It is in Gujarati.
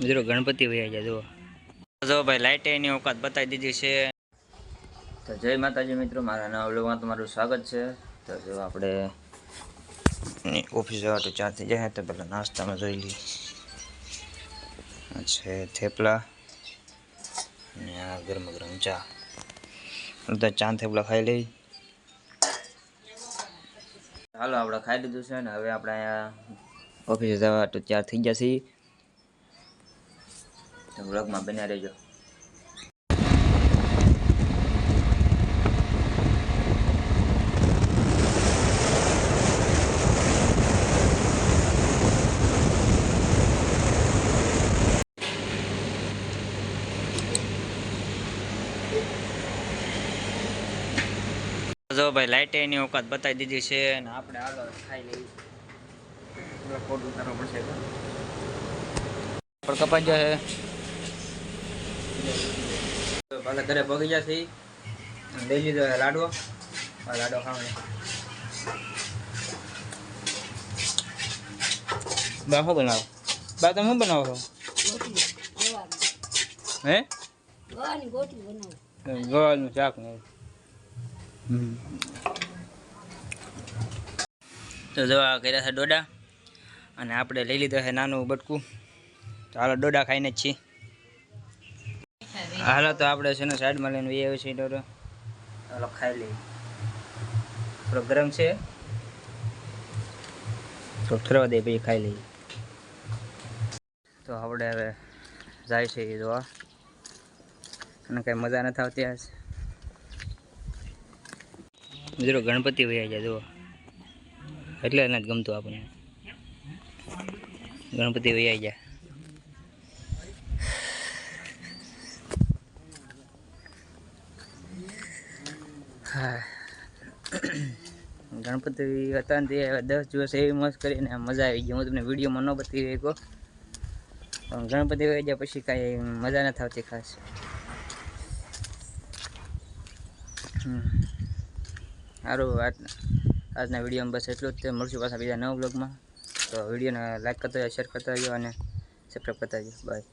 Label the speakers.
Speaker 1: મિત્રો ગણપતિ ભાઈ જાય જુઓ. જો ભાઈ લાઇટ એની ઓકાત બતાવી દીધી છે. તો જય માતાજી મિત્રો, મારા નવા વ્લોગમાં તમારું સ્વાગત છે. તો જો આપણે ઓફિસ જવા તો ચાર થઈ જાય તો પહેલાં નાસ્તામાં જોઈ લઈએ. છે થેપલા અને આ ગરમ ગરમ ચા. તો ચા થેપલા ખાઈ લઈ. ચાલો આપણે ખાઈ લીધું છે ને હવે આપણે અહીંયા ઓફિસે જવા તો ચાર થઈ જશે વ્લોગમાં બન્યા રહેજો. જો ભાઈ લાઇટ એની ઓકાત બતાવી દીધી છે અને આપણે આગળ ખાઈ લઈએ. ફોટો ઉતારવો પડશે. પણ કપાઈ જશે પાછા ઘરે પગી જશે લઈ લીધો લાડવો. આ લાડવો ખાવાનો. બા શું બનાવો? બા, તમે શું બનાવો હે?
Speaker 2: ગવાની
Speaker 1: શાક ને. તો જો કર્યા છે ડોડા. અને આપણે લઈ લીધો છે નાનું બટકું. તો હાલો ડોડા ખાઈને જ છીએ. હાલો, તો આપણે છે ને સાઈડમાં લઈને એ છે ડોરો હાલો, ખાઈ લઈએ. થોડો ગરમ છે. તો ઠરવા દે પછી ખાઈ લઈએ. તો આપણે હવે જાય છે એ જોવા અને કાંઈ મજા નથી આવતી આજ. મિત્રો ગણપતિ વયા જાય જુઓ. એટલે નથી ગમતું આપણને. ગણપતિ વયા જાય હા. ગણપતિ હતા તે દસ દિવસ એવી મસ્ત કરીને મજા આવી ગઈ. હું તમને વિડીયોમાં ન બતાવી રહ્યો પણ ગણપતિ વહી ગયા પછી કાંઈ મજા નથી આવતી ખાસ. સારું આજ, આજના વિડીયોમાં બસ એટલું જ. તે મળશું પાછા બીજા નવ બ્લોગમાં તો વિડીયોને લાઈક કરતા શેર કરતા રહ્યો અને સબસ્ક્રાઈબ કરતા રહ્યો બાય